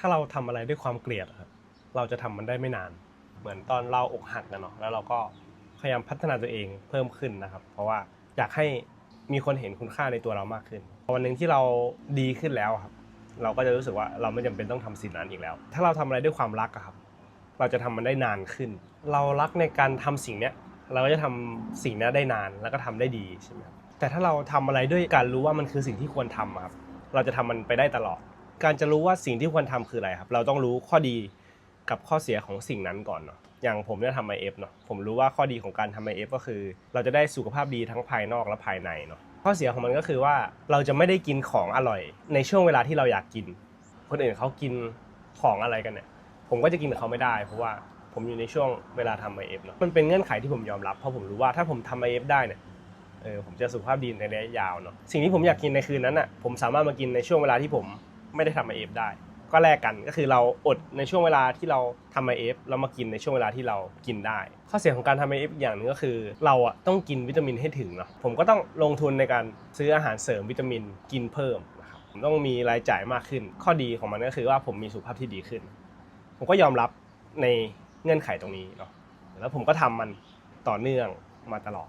ถ้าเราทำอะไรด้วยความเกลียดครับเราจะทำมันได้ไม่นาน เหมือนตอนเราอกหักนะเนาะแล้วเราก็พยายามพัฒนาตัวเองเพิ่มขึ้นนะครับ เพราะว่าอยากให้มีคนเห็นคุณค่าในตัวเรามากขึ้นวันหนึ่งที่เราดีขึ้นแล้วครับ เราก็จะรู้สึกว่าเราไม่จำเป็นต้องทำสิ่งนั้นอีกแล้ว ถ้าเราทำอะไรด้วยความรักครับ เราจะทำมันได้นานขึ้น เรารักในการทำสิ่งเนี้ยเราก็จะทำสิ่งนี้ได้นานแล้วก็ทำได้ดีใช่ไหมครับแต่ถ้าเราทำอะไรด้วยการรู้ว่ามันคือสิ่งที่ควรทำครับ เราจะทำมันไปได้ตลอด การจะรู้ว่าสิ่งที่ควรทำคืออะไรครับ เราต้องรู้ข้อดีกับข้อเสียของสิ่งนั้นก่อนเนาะอย่างผมเนี่ยทำ IF เอฟเนาะผมรู้ว่าข้อดีของการทำ IF ก็คือ เราจะได้สุขภาพดีทั้งภายนอกและภายในเนาะข้อเสียของมันก็คือว่าเราจะไม่ได้กินของอร่อย ในช่วงเวลาที่เราอยากกิน คนอื่นเขากินของอะไรกันเนี่ย ผมก็จะกินกับเขาไม่ได้ เพราะว่าผมอยู่ในช่วงเวลาทำ IF เอฟเนาะมันเป็นเงื่อนไขที่ผมยอมรับเพราะผมรู้ว่าถ้าผมทำ IF ได้เนี่ยเออผมจะสุขภาพดีในระยะยาวเนาะสิ่งที่ผมอยากกินในคืนนั้นอะผมสามารถมากินในช่วงเวลาที่ผม ไม่ได้ทำ IF ได้ ก็แลกกันก็คือเราอดในช่วงเวลาที่เราทำ IF แล้วมากินในช่วงเวลาที่เรากินได้ ข้อเสียของการทำ IF อีกอย่างหนึ่งก็คือ เราอะต้องกินวิตามินให้ถึงเนาะผมก็ต้องลงทุนในการซื้ออาหารเสริมวิตามินกินเพิ่มนะครับผมต้องมีรายจ่ายมากขึ้น ข้อดีของมันก็คือว่าผมมีสุขภาพที่ดีขึ้น ผมก็ยอมรับในเงื่อนไขตรงนี้เนาะแล้วผมก็ทำมันต่อเนื่องมาตลอด